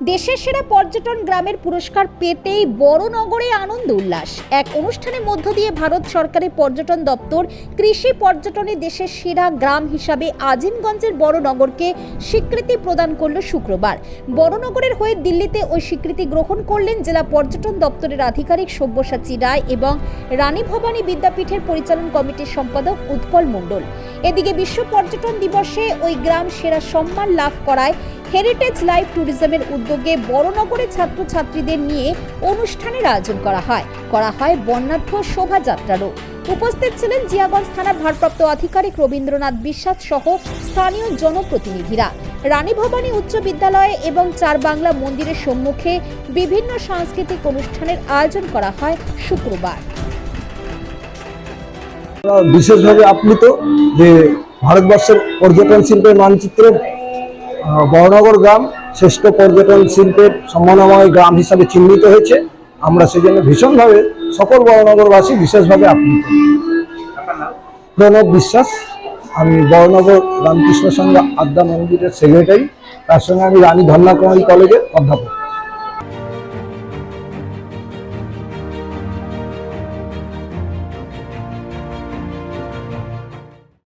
দেশের সেরা পর্যটন গ্রামের পুরস্কার পেতেই বড় নগরে আনন্দ উল্লাস। এক অনুষ্ঠানের মধ্য দিয়ে ভারত সরকারের পর্যটন দপ্তর কৃষি পর্যটনে দেশের সেরা গ্রাম হিসাবে আজিমগঞ্জের বড় নগরকে স্বীকৃতি প্রদান করল শুক্রবার। বড়নগরের হয়ে দিল্লিতে ওই স্বীকৃতি গ্রহণ করলেন জেলা পর্যটন দপ্তরের আধিকারিক সব্যসাচী রায় এবং রানী ভবানী বিদ্যাপীঠের পরিচালন কমিটির সম্পাদক উৎপল মণ্ডল। এদিকে বিশ্ব পর্যটন দিবসে ওই গ্রাম সেরা সম্মান লাভ করায় হেরিটেজ লাইফ ট্যুরিজমের উদ্যোগে বড়নগরের ছাত্রছাত্রীদের নিয়ে অনুষ্ঠানের আয়োজন করা হয়। করা হয় বর্ণাঢ্য শোভাযাত্রারও। উপস্থিত ছিলেন জিয়াগঞ্জ থানার ভারপ্রাপ্ত আধিকারিক রবীন্দ্রনাথ বিশ্বাস সহ স্থানীয় জনপ্রতিনিধিরা। রানী ভবানী উচ্চ বিদ্যালয়ে এবং চার বাংলা মন্দিরের সম্মুখে বিভিন্ন সাংস্কৃতিক অনুষ্ঠানের আয়োজন করা হয় শুক্রবার। বিশেষভাবে আপ্লুত যে ভারতবর্ষের পর্যটন শিল্পের মানচিত্রে বড়নগর গ্রাম শ্রেষ্ঠ পর্যটন শিল্পের সম্মানময় গ্রাম হিসাবে চিহ্নিত হয়েছে। আমরা সেজন্য ভীষণভাবে সকল বড়নগরবাসী বিশেষভাবে আপ্লুত। প্রণব বিশ্বাস, আমি বড়নগর রামকৃষ্ণ সংঘ আদ্যা মন্দিরের সেক্রেটারি তার সঙ্গে আমি রানী ধন্যাকুমারী কলেজের অধ্যাপক।